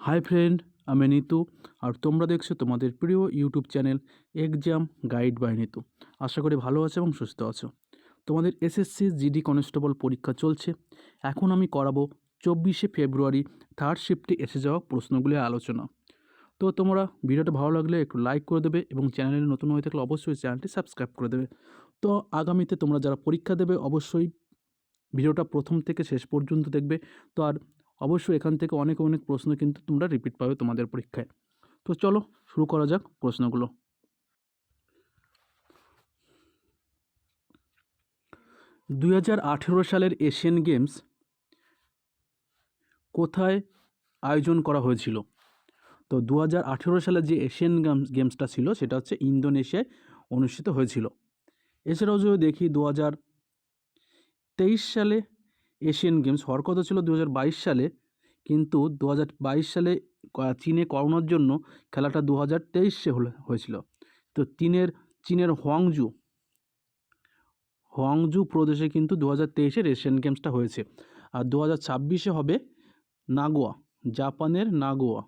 Hi friend, আমি নিতু আর তোমরা দেখছ তোমাদের প্রিয় YouTube channel exam guide by Nitu. আশা করি ভালো আছো এবং সুস্থ আছো। তোমাদের এসএসসি জিডি কনস্টেবল পরীক্ষা চলছে। এখন আমি করাবো চব্বিশে ফেব্রুয়ারি, থার্ড শিফটে এসে যাওয়া প্রশ্নগুলির আলোচনা। তো তোমরা ভিডিওটা ভালো লাগলে একটু লাইক করে দেবে এবং চ্যানেলে নতুন হয়ে থাকলে অবশ্যই চ্যানেলটি সাবস্ক্রাইব করে দেবে। তো আগামীতে তোমরা যারা পরীক্ষা দেবে অবশ্যই ভিডিওটা প্রথম থেকে শেষ পর্যন্ত দেখবে। তো আর অবশ্যই এখান থেকে অনেক অনেক প্রশ্ন কিন্তু তোমরা রিপিট পাবে তোমাদের পরীক্ষায়। তো চলো, শুরু করা যাক প্রশ্নগুলো। দুই হাজার আঠেরো সালের এশিয়ান গেমস কোথায় আয়োজন করা হয়েছিল? তো দু হাজার আঠেরো সালে যে এশিয়ান গেমস, গেমসটা ছিল, সেটা হচ্ছে ইন্দোনেশিয়ায় অনুষ্ঠিত হয়েছিল। এছাড়াও যদি দেখি দু হাজার তেইশ সালে এশিয়ান গেমস হওয়ার কথা ছিল দু হাজার বাইশ সালে। কিন্তু দু হাজার বাইশ সালে চীনে করোনার জন্য খেলাটা দু হাজার তেইশে হলে, হয়েছিল। তো চীনের চীনের হোয়াংজু হোয়াংজু প্রদেশে কিন্তু দু হাজার তেইশের এশিয়ান গেমসটা হয়েছে। আর দু হাজার ছাব্বিশে হবে নাগোয়া, জাপানের নাগোয়া।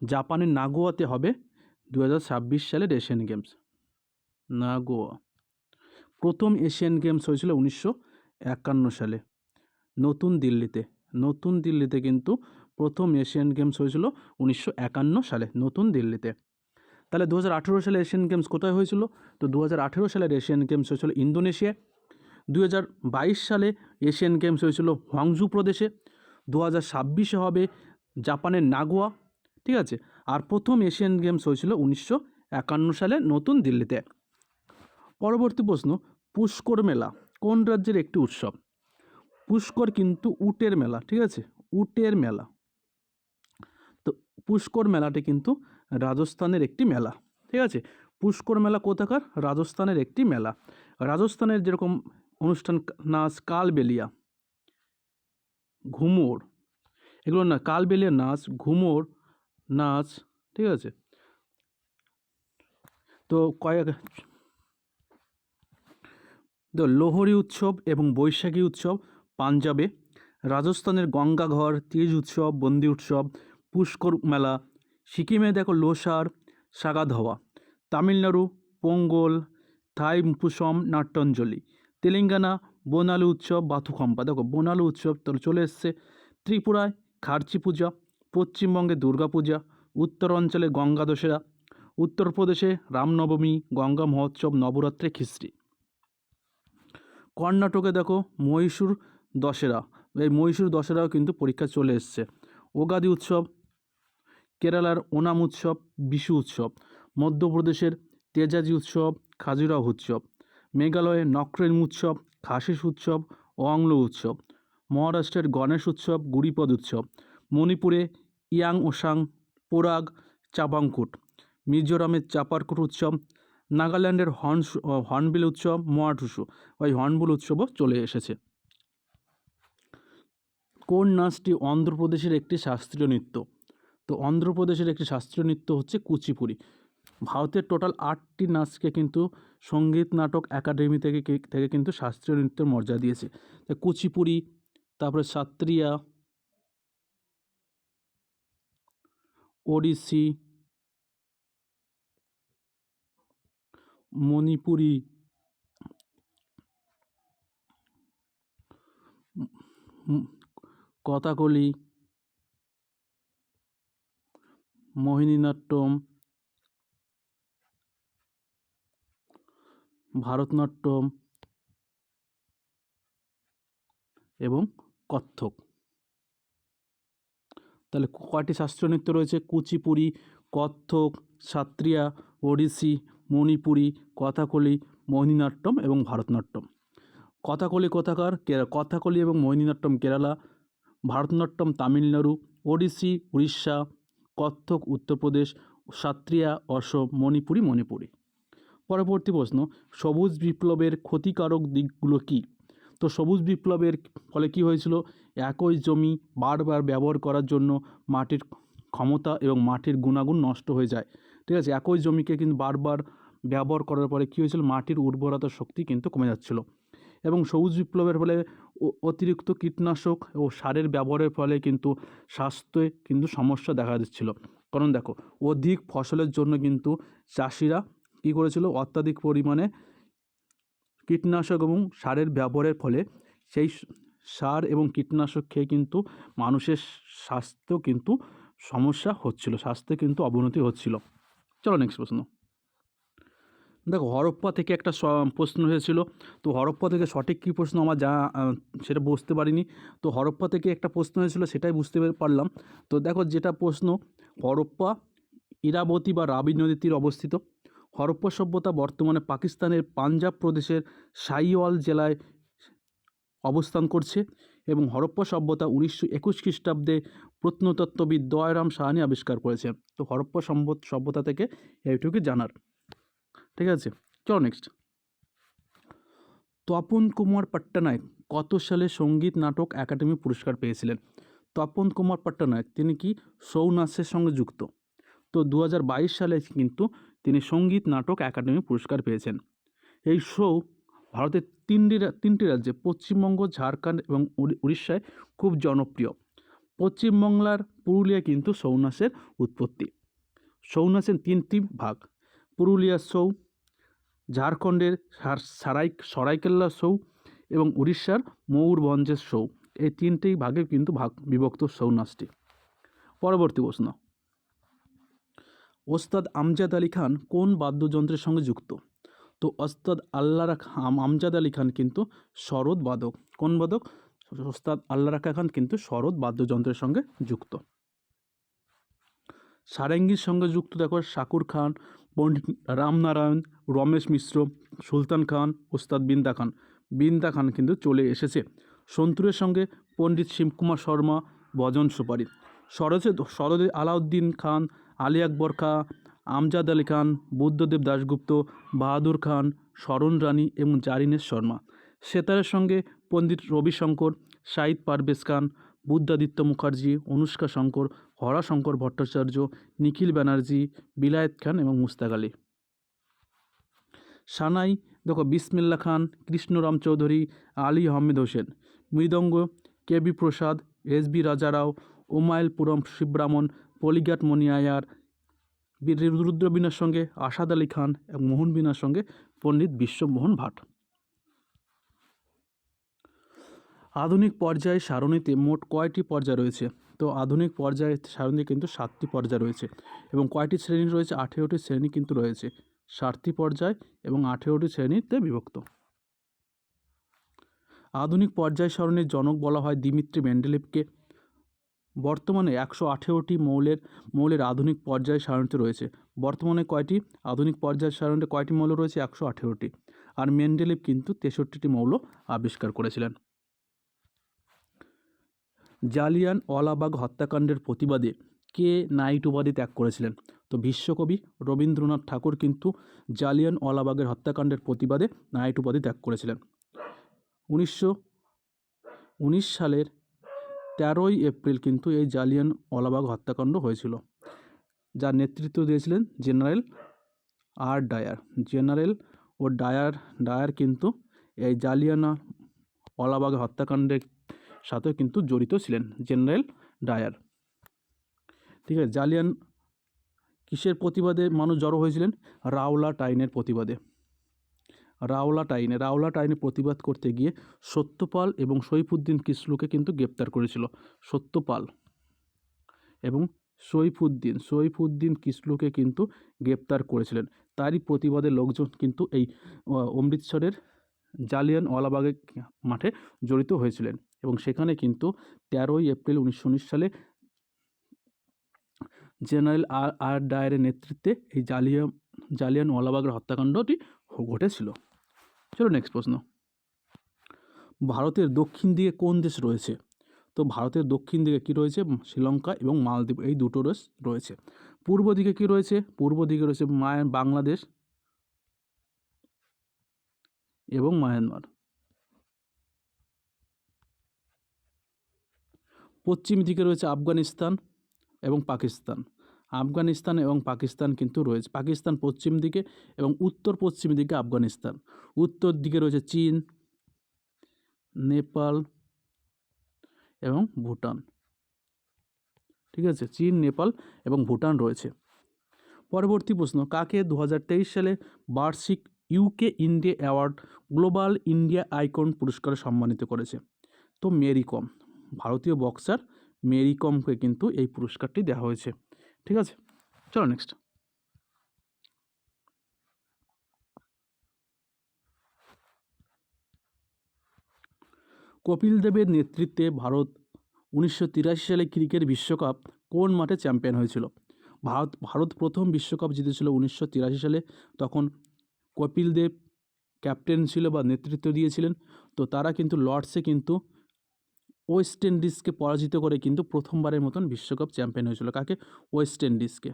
জাপানের নাগোয়াতে হবে দু হাজার ছাব্বিশ সালের এশিয়ান গেমস, নাগোয়া। প্রথম এশিয়ান গেমস হয়েছিল উনিশশো একান্ন সালে। নতুন দিল্লিতে নতুন দিল্লিতে কিন্তু প্রথম এশিয়ান গেমস হয়েছিল উনিশশো একান্ন সালে, নতুন দিল্লিতে। তাহলে দু হাজার আঠেরো সালে এশিয়ান গেমস কোথায় হয়েছিল? তো দু হাজার আঠেরো সালের এশিয়ান গেমস হয়েছিল ইন্দোনেশিয়ায় দু হাজার বাইশ সালে এশিয়ান গেমস হয়েছিল হোয়াংজু প্রদেশে। দু হাজার ছাব্বিশে হবে জাপানের নাগোয়া, ঠিক আছে? আর প্রথম এশিয়ান গেমস হয়েছিল উনিশশো একান্ন সালে, নতুন দিল্লিতে। পরবর্তী প্রশ্ন, পুষ্কর মেলা কোন রাজ্যের একটি উৎসব? পুষ্কর কিন্তু উটের মেলা, ঠিক আছে? উটের মেলা। তো পুষ্কর মেলাটি কিন্তু রাজস্থানের একটি মেলা, ঠিক আছে? পুষ্কর মেলা কোথাকার? রাজস্থানের একটি মেলা। রাজস্থানের যেরকম অনুষ্ঠান নাচ কালবেলিয়া, ঘুমোর। এগুলো না, কালবেলিয়া নাচ, ঘুমোর নাচ, ঠিক আছে? তো কয়েক তো লোহরি উৎসব এবং বৈশাখী উৎসব, পাঞ্জাবে রাজস্থানের গঙ্গাঘর, তিজ উৎসব, বন্দি উৎসব, পুষ্কর মেলা, সিকিমে দেখো লোসার সাগাদ হওয়া, তামিলনাড়ু, পোঙ্গল, থাই পুসম, নাট্যাঞ্জলি, তেলেঙ্গানা, বোনালু উৎসব বাথুকম্পা দেখো বোনালু উৎসব তো চলে এসছে, ত্রিপুরায় খার্চি পূজা, পশ্চিমবঙ্গে দুর্গা পূজা, উত্তরাঞ্চলে গঙ্গা দশেরা উত্তরপ্রদেশে রামনবমী, গঙ্গা মহোৎসব, নবরাত্রে খিস্ট্রি কর্ণাটকে দেখো মহীশূর দশেরা। এই মহীশূর দশেরাও কিন্তু পরীক্ষা চলে এসছে। ওগাদি উৎসব, কেরালার ওনাম উৎসব, বিশু উৎসব, মধ্যপ্রদেশের তেজাজি উৎসব, খাজুরাহ উৎসব, মেঘালয়ে নক্রেন উৎসব, খাসিস উৎসব অংলো উৎসব, মহারাষ্ট্রের গণেশ উৎসব, গুড়িপদ উৎসব, মণিপুরে ইয়াং ওসাং, পোরাগ, চাবাংকুট, মিজোরামের চাপারকুট উৎসব নাগাল্যান্ডের হর্ন হর্নবিল উৎসব, মোয়াটুসু, ওই হর্নবিল উৎসবও চলে এসেছে। কোন নাচটি অন্ধ্রপ্রদেশের একটি শাস্ত্রীয় নৃত্য? তো অন্ধ্রপ্রদেশের একটি শাস্ত্রীয় নৃত্য হচ্ছে কুচিপুড়ি। ভারতের টোটাল আটটি নাচকে কিন্তু সংগীত নাটক একাডেমি থেকে থেকে কিন্তু শাস্ত্রীয় নৃত্যের মর্যাদা দিয়েছে। তো কুচিপুড়ি, তারপরে সাত্রিয়া, ওড়িশি মণিপুরি কথাকলি মোহিনীনাট্যম ভারতনাট্যম এবং কত্থক। তাহলে কয়টি শাস্ত্রীয় নৃত্য রয়েছে? কুচিপুড়ি কত্থক সাত্রিয়া, ওড়িশি, মণিপুরি, কথাকলি, মোহিনীনাট্যম এবং ভারতনাট্যম। কথাকলি কোথাকার কথাকলি এবং মোহিনীনাট্যম কেরালা, ভারতনাট্যম তামিলনাড়ু, ওড়িশি, উড়িষ্যা কত্থক উত্তরপ্রদেশ, সাত্রিয়া, অসম, মণিপুরি মণিপুরি। পরবর্তী প্রশ্ন, সবুজ বিপ্লবের ক্ষতিকারক দিকগুলো কী? তো সবুজ বিপ্লবের ফলে কী হয়েছিল? একই জমি বারবার ব্যবহার করার জন্য মাটির ক্ষমতা এবং মাটির গুণাগুণ নষ্ট হয়ে যায়। ঠিক আছে? একই জমিকে কিন্তু বারবার ব্যবহার করার পরে কী হয়েছিল? মাটির উর্বরতা শক্তি কিন্তু কমে যাচ্ছিল। এবং সবুজ বিপ্লবের ফলে অতিরিক্ত কীটনাশক ও সারের ব্যবহারের ফলে কিন্তু স্বাস্থ্যে কিন্তু সমস্যা দেখা দিচ্ছিল। কারণ দেখো, অধিক ফসলের জন্য কিন্তু চাষিরা কী করেছিল? অত্যাধিক পরিমাণে কীটনাশক এবং সারের ব্যবহারের ফলে সেই সার এবং কীটনাশক খেয়ে কিন্তু মানুষের স্বাস্থ্য কিন্তু সমস্যা হচ্ছিল, স্বাস্থ্যে কিন্তু অবনতি হচ্ছিল। চলো নেক্সট প্রশ্ন। দেখো, হরপ্পা থেকে একটা প্রশ্ন হয়েছিল তো হরপ্পা থেকে সঠিক কী প্রশ্ন আমার যা সেটা বুঝতে পারিনি। তো হরপ্পা থেকে একটা প্রশ্ন হয়েছিল সেটাই বুঝতে পারলাম। তো দেখো, যেটা প্রশ্ন, হরপ্পা ইরাবতী বা রাবি নদীর তীরে অবস্থিত। হরপ্পা সভ্যতা বর্তমানে পাকিস্তানের পাঞ্জাব প্রদেশের সাইওয়াল জেলায় অবস্থান করছে। এবং হরপ্পা সভ্যতা উনিশশো একুশ খ্রিস্টাব্দে প্রত্নতত্ত্ববিদ দয়রাম সাহানি আবিষ্কার করেছে। তো হরপ্পা সভ্যতা থেকে এইটুকু জানার। ঠিক আছে, চলো নেক্সট তপন কুমার পট্টনায়ক কত সালে সংগীত নাটক একাডেমি পুরস্কার পেয়েছিলেন? তপন কুমার পট্টনায়ক, তিনি কি ছৌ নাচের সঙ্গে যুক্ত? তো দু হাজার বাইশ সালে কিন্তু তিনি সংগীত নাটক একাডেমি পুরস্কার পেয়েছেন। এই শো ভারতের তিনটি তিনটি রাজ্যে, পশ্চিমবঙ্গ, ঝাড়খণ্ড এবং উড়িষ্যায় খুব জনপ্রিয়। পশ্চিমবাংলার পুরুলিয়া কিন্তু ছৌ নাচের উৎপত্তি। ছৌ নাচের তিনটি ভাগ, পুরুলিয়ার ছৌ ঝাড়খণ্ডের সারাই সরাইকেল্লা ছৌ এবং উড়িষ্যার ময়ূরভঞ্জের ছৌ এই তিনটি ভাগে কিন্তু ভাগ, বিভক্ত ছৌ নাচটি পরবর্তী প্রশ্ন। ওস্তাদ আমজাদ আলী খান কোন বাদ্যযন্ত্রের সঙ্গে যুক্ত? তো ওস্তাদ আল্লাহ আমজাদ আলী খান কিন্তু শরৎ বাদক। কোন বাদক? ওস্তাদ আল্লাহ রাখা খান কিন্তু শরৎ বাদ্যযন্ত্রের সঙ্গে যুক্ত। সারেঙ্গির সঙ্গে যুক্ত দেখো, শাকুর খান, পণ্ডিত রামনারায়ণ, রমেশ মিশ্র, সুলতান খান, ওস্তাদ বিন্দা খান। বিন্দা খান কিন্তু চলে এসেছে। সন্তুরের সঙ্গে পণ্ডিত শিবকুমার শর্মা, ভজন সুপারি সরজে সরদে আলাউদ্দিন খান, আলী আকবর খা আমজাদ আলী খান, বুদ্ধদেব দাশগুপ্ত, বাহাদুর খান শরণ রানী এবং জারিনেশ শর্মা। সেতারের সঙ্গে পণ্ডিত রবিশঙ্কর সাইদ পারভেজ খান, বুদ্ধাদিত্য মুখার্জি, অনুষ্কা শঙ্কর হরাশঙ্কর ভট্টাচার্য, নিখিল ব্যানার্জি, বিলায়েত খান এবং মুস্তাক আলী। সানাই, দেখো, বিসমিল্লা খান, কৃষ্ণরাম চৌধুরী, আলী আহমেদ হোসেন। মৃদঙ্গ, K B Prasad, S B Rajarao Umayalpuram Sivaraman Palghat Mani বীর রুদ্রবীণার সঙ্গে আসাদ আলী খান এবং মোহন বীণার সঙ্গে পণ্ডিত বিশ্বমোহন ভাট। আধুনিক পর্যায় সারণীতে মোট কয়টি পর্যায় রয়েছে? তো আধুনিক পর্যায়ে সারণীতে কিন্তু সাতটি পর্যায় রয়েছে এবং কয়টি শ্রেণি রয়েছে? আঠেরোটি শ্রেণি কিন্তু রয়েছে। সাতটি পর্যায় এবং আঠেরোটি শ্রেণীতে বিভক্ত। আধুনিক পর্যায় সারণীর জনক বলা হয় দিমিত্রি মেন্ডেলিভকে বর্তমানে একশো আঠেরোটি মৌলের মৌলের আধুনিক পর্যায় সারণীতে রয়েছে। বর্তমানে কয়টি? আধুনিক পর্যায় সারণীতে কয়টি মৌল রয়েছে? একশো আঠেরোটি। আর মেন্ডেলিভ কিন্তু তেষট্টিটি মৌল আবিষ্কার করেছিলেন। জালিয়ান ওয়ালাবাগ হত্যাকাণ্ডের প্রতিবাদে কে নাইট উপাধি ত্যাগ করেছিলেন? তো বিশ্বকবি রবীন্দ্রনাথ ঠাকুর কিন্তু জালিয়ান ওয়ালাবাগের হত্যাকাণ্ডের প্রতিবাদে নাইট উপাধি ত্যাগ করেছিলেন। উনিশশো, উনিশ সালের তেরোই এপ্রিল কিন্তু এই জালিয়ান ওয়ালাবাগ হত্যাকাণ্ড হয়েছিল, যার নেতৃত্ব দিয়েছিলেন জেনারেল আর ডায়ার। জেনারেল ও ডায়ার ডায়ার কিন্তু এই জালিয়ানা ওয়ালাবাগ হত্যাকাণ্ডের সাথেও কিন্তু জড়িত ছিলেন জেনারেল ডায়ার। ঠিক আছে, জালিয়ান কিসের প্রতিবাদে মানুষ জড়ো হয়েছিলেন? রাওলা টাইনের প্রতিবাদে। রাওলা টাইনে রাওলা টাইনে প্রতিবাদ করতে গিয়ে সত্যপাল এবং সৈফুদ্দিন কিসলুকে কিন্তু গ্রেপ্তার করেছিল। সত্যপাল এবং সৈফুদ্দিন সৈফুদ্দিন কিসলুকে কিন্তু গ্রেপ্তার করেছিলেন। তারই প্রতিবাদে লোকজন কিন্তু এই অমৃতসরের জালিয়ান ওয়ালাবাগের মাঠে জড়িত হয়েছিলেন এবং সেখানে কিন্তু তেরোই এপ্রিল উনিশশো উনিশ সালে জেনারেল আর আর ডায়ারের নেতৃত্বে এই জালিয়া জালিয়ান ওয়ালাবাগের হত্যাকাণ্ডটি ঘটেছিল? চলো নেক্সট প্রশ্ন। ভারতের দক্ষিণ দিকে কোন দেশ রয়েছে? তো ভারতের দক্ষিণ দিকে কী রয়েছে? শ্রীলঙ্কা এবং মালদ্বীপ, এই দুটো দেশ রয়েছে। পূর্ব দিকে কী রয়েছে? পূর্ব দিকে রয়েছে মায়া বাংলাদেশ এবং মায়ানমার। পশ্চিম দিকে রয়েছে আফগানিস্তান এবং পাকিস্তান। আফগানিস্তান এবং পাকিস্তান কিন্তু রয়েছে। পাকিস্তান পশ্চিম দিকে এবং উত্তর পশ্চিম দিকে আফগানিস্তান। উত্তর দিকে রয়েছে চীন, নেপাল এবং ভুটান। ঠিক আছে, চীন, নেপাল এবং ভুটান রয়েছে। পরবর্তী প্রশ্ন, কাকে দু হাজার তেইশ সালে বার্ষিক UK India award global India icon পুরস্কারে সম্মানিত করেছে? তো মেরি কম, ভারতীয় বক্সার মেরি কমকে কিন্তু এই পুরস্কারটি দেওয়া হয়েছে। ঠিক আছে? চলো নেক্সট কপিল দেবের নেতৃত্বে ভারত উনিশশো তিরাশি সালে ক্রিকেট বিশ্বকাপ কোন মাঠে চ্যাম্পিয়ন হয়েছিল? ভারত ভারত প্রথম বিশ্বকাপ জিতেছিল উনিশশো তিরাশি সালে, তখন কপিল দেব ক্যাপ্টেন ছিল বা নেতৃত্ব দিয়েছিলেন। তো তারা কিন্তু লর্ডসে কিন্তু ওয়েস্ট ইন্ডিজকে পরাজিত করে কিন্তু প্রথমবারের মতন বিশ্বকাপ চ্যাম্পিয়ন হয়েছিল। কাকে? ওয়েস্ট ইন্ডিজকে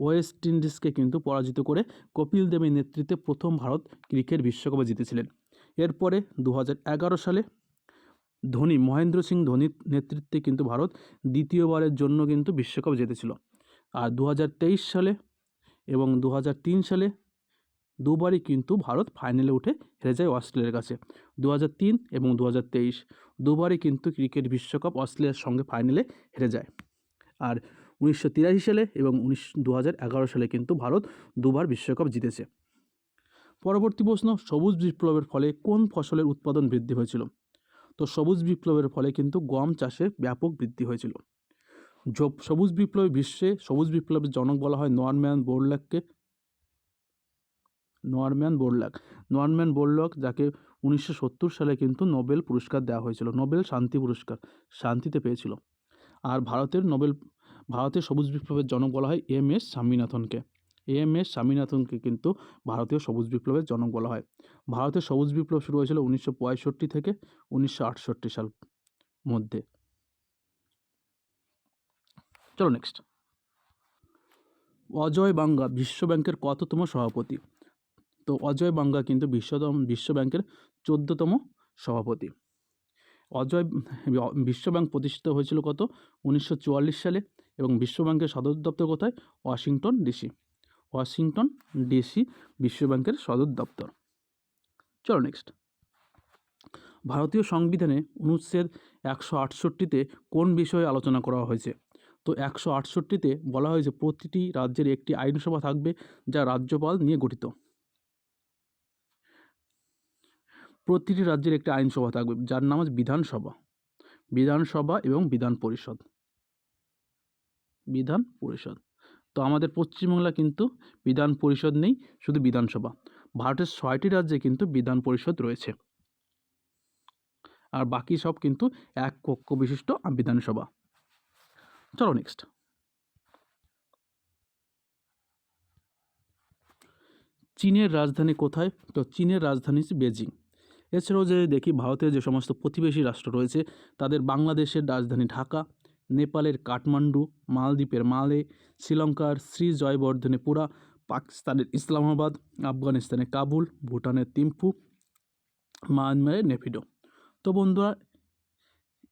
ওয়েস্ট ইন্ডিজকে কিন্তু পরাজিত করে কপিল দেবের নেতৃত্বে প্রথম ভারত ক্রিকেট বিশ্বকাপে জিতেছিলেন। এরপরে দু সালে ধোনি, মহেন্দ্র সিং ধোনির নেতৃত্বে কিন্তু ভারত দ্বিতীয়বারের জন্য কিন্তু বিশ্বকাপ জিতেছিল। আর দু হাজার তেইশ সালে এবং দু হাজার তিন সালে দুবারই কিন্তু ভারত ফাইনালে উঠে হেরে যায় অস্ট্রেলিয়ার কাছে দু তিন এবং দু তেইশ। দুবারই কিন্তু ক্রিকেট বিশ্বকাপ অস্ট্রেলিয়ার সঙ্গে ফাইনালে হেরে যায়। আর উনিশশো তিরাশি সালে এবং উনিশ দু সালে কিন্তু ভারত দুবার বিশ্বকাপ জিতেছে। পরবর্তী প্রশ্ন, সবুজ বিপ্লবের ফলে কোন ফসলের উৎপাদন বৃদ্ধি হয়েছিল? তো সবুজ বিপ্লবের ফলে কিন্তু গম চাষের ব্যাপক বৃদ্ধি হয়েছিল। সবুজ বিপ্লবে বিশ্বে সবুজ বিপ্লবের জনক বলা হয় নরম্যান বোরল্যাককে নরম্যান বোরল্যাক নরম্যান বোরলক যাকে উনিশশো সত্তর সালে কিন্তু নোবেল পুরস্কার দেওয়া হয়েছিল, নোবেল শান্তি পুরস্কার, শান্তিতে পেয়েছিল। আর ভারতের নোবেল, ভারতের সবুজ বিপ্লবের জনক বলা হয় এম এস স্বামীনাথনকে। এম এস স্বামীনাথনকে কিন্তু ভারতীয় সবুজ বিপ্লবের জনক বলা হয়। ভারতের সবুজ বিপ্লব শুরু হয়েছিল উনিশশো পঁয়ষট্টি থেকে উনিশশো আটষট্টি সাল মধ্যে। চলো নেক্সট অজয় বাঙ্গা বিশ্ব ব্যাংকের কততম সভাপতি? তো অজয় বাঙ্গা কিন্তু বিশ্বতম বিশ্ব ব্যাংকের চোদ্দতম সভাপতি। অজয় বিশ্ব ব্যাংক প্রতিষ্ঠিত হয়েছিল কত? উনিশশো চুয়াল্লিশ সালে এবং বিশ্ব ব্যাংকের সদর দপ্তর কোথায়? Washington DC. ওয়াশিংটন ডিসি বিশ্ব ব্যাংকের সদর দপ্তর। চলো নেক্সট ভারতীয় সংবিধানে অনুচ্ছেদ একশো আটষট্টিতে কোন বিষয়ে আলোচনা করা হয়েছে? তো একশো আটষট্টিতে বলা হয়েছে, প্রতিটি রাজ্যের একটি আইনসভা থাকবে যা রাজ্যপাল নিয়ে গঠিত। প্রতিটি রাজ্যের একটি আইনসভা থাকবে, যার নাম হচ্ছে বিধানসভা। বিধানসভা এবং বিধান পরিষদ। বিধান পরিষদ। তো আমাদের পশ্চিমবাংলা কিন্তু বিধান পরিষদ নেই, শুধু বিধানসভা। ভারতের ছয়টি রাজ্যে কিন্তু বিধান পরিষদ রয়েছে। আর বাকি সব কিন্তু এক কক্ষ বিশিষ্ট বিধানসভা। চলো নেক্সট চীনের রাজধানী কোথায়? তো চীনের রাজধানী হচ্ছে বেজিং। এছাড়াও যে দেখি ভারতের যে সমস্ত প্রতিবেশী রাষ্ট্র রয়েছে, তাদের বাংলাদেশের রাজধানী ঢাকা, নেপালের কাঠমান্ডু, মালদ্বীপের মালে, শ্রীলঙ্কার শ্রী জয়বর্ধনেপুরা পাকিস্তানের ইসলামাবাদ, আফগানিস্তানের কাবুল, ভুটানের তিম্পু, মায়ানমারের নেফিডো তো বন্ধুরা,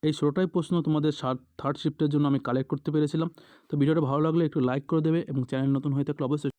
এই ষোলোটাই প্রশ্ন তোমাদের থার্ড শিফটের জন্য আমি কালেক্ট করতে পেরেছিলাম। তো ভিডিওটা ভালো লাগলে একটু লাইক করে দেবে এবং চ্যানেল নতুন হয়ে থাকলে অবশ্যই